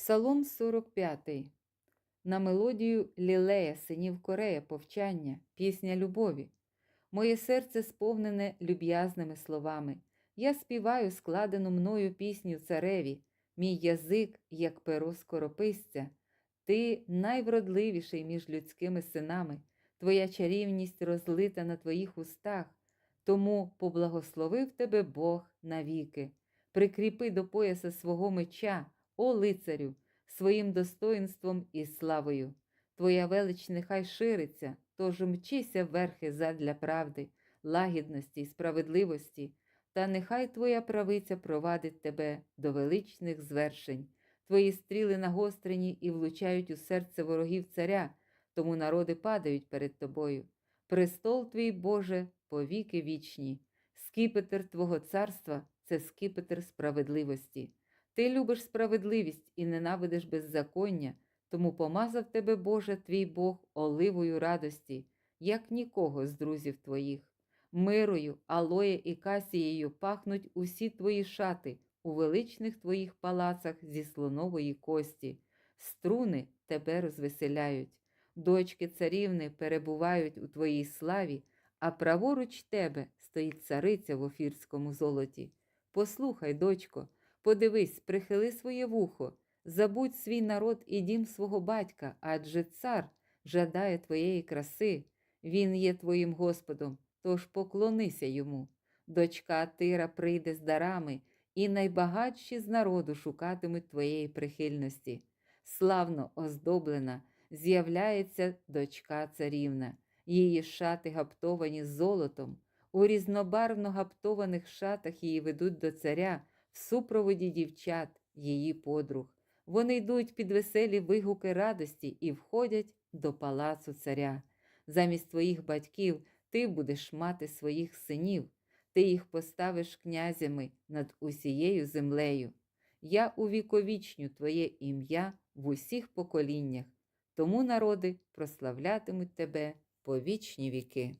Псалом 45. На мелодію Лілея, синів Корея, повчання, пісня любові. Моє серце сповнене люб'язними словами. Я співаю складену мною пісню цареві, мій язик, як перо скорописця. Ти найвродливіший між людськими синами, твоя чарівність розлита на твоїх устах, тому поблагословив тебе Бог навіки. Прикріпи до пояса свого меча, о лицарю, своїм достоїнством і славою. Твоя велич нехай шириться, тож мчися верхи задля правди, лагідності й справедливості, та нехай твоя правиця провадить тебе до величних звершень. Твої стріли нагострені і влучають у серце ворогів царя, тому народи падають перед тобою. Престол твій, Боже, повіки вічні, скіпетр Твого царства це скіпетр справедливості. Ти любиш справедливість і ненавидиш беззаконня, тому помазав тебе, Боже, твій Бог, оливою радості, як нікого з друзів твоїх. Мирою, алоє і касією пахнуть усі твої шати у величних твоїх палацах зі слонової кості. Струни тебе розвеселяють, дочки царівни перебувають у твоїй славі, а праворуч тебе стоїть цариця в офірському золоті. Послухай, дочко, подивись, прихили своє вухо, забудь свій народ і дім свого батька, адже цар жадає твоєї краси, він є твоїм Господом, тож поклонися йому. Дочка Тира прийде з дарами, і найбагатші з народу шукатимуть твоєї прихильності. Славно оздоблена, з'являється дочка царівна, її шати гаптовані золотом. У різнобарвно гаптованих шатах її ведуть до царя в супроводі дівчат, її подруг. Вони йдуть під веселі вигуки радості і входять до палацу царя. Замість твоїх батьків ти будеш мати своїх синів, ти їх поставиш князями над усією землею. Я увіковічню твоє ім'я в усіх поколіннях, тому народи прославлятимуть тебе по вічні віки.